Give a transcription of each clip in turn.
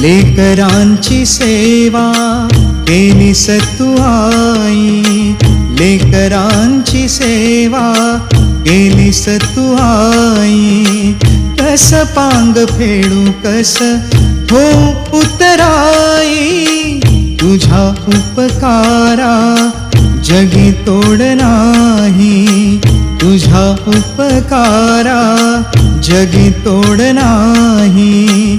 लेकरांची सेवा केली सतू आई लेकरांची सेवा केली सतू आई कस पांग फेडू कस हो उतराई तुझ्या उपकारा जगी तोड नाही. तुझ्या उपकारा जगी तोड नाही.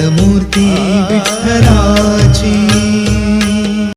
मूर्ती विठ्ठला.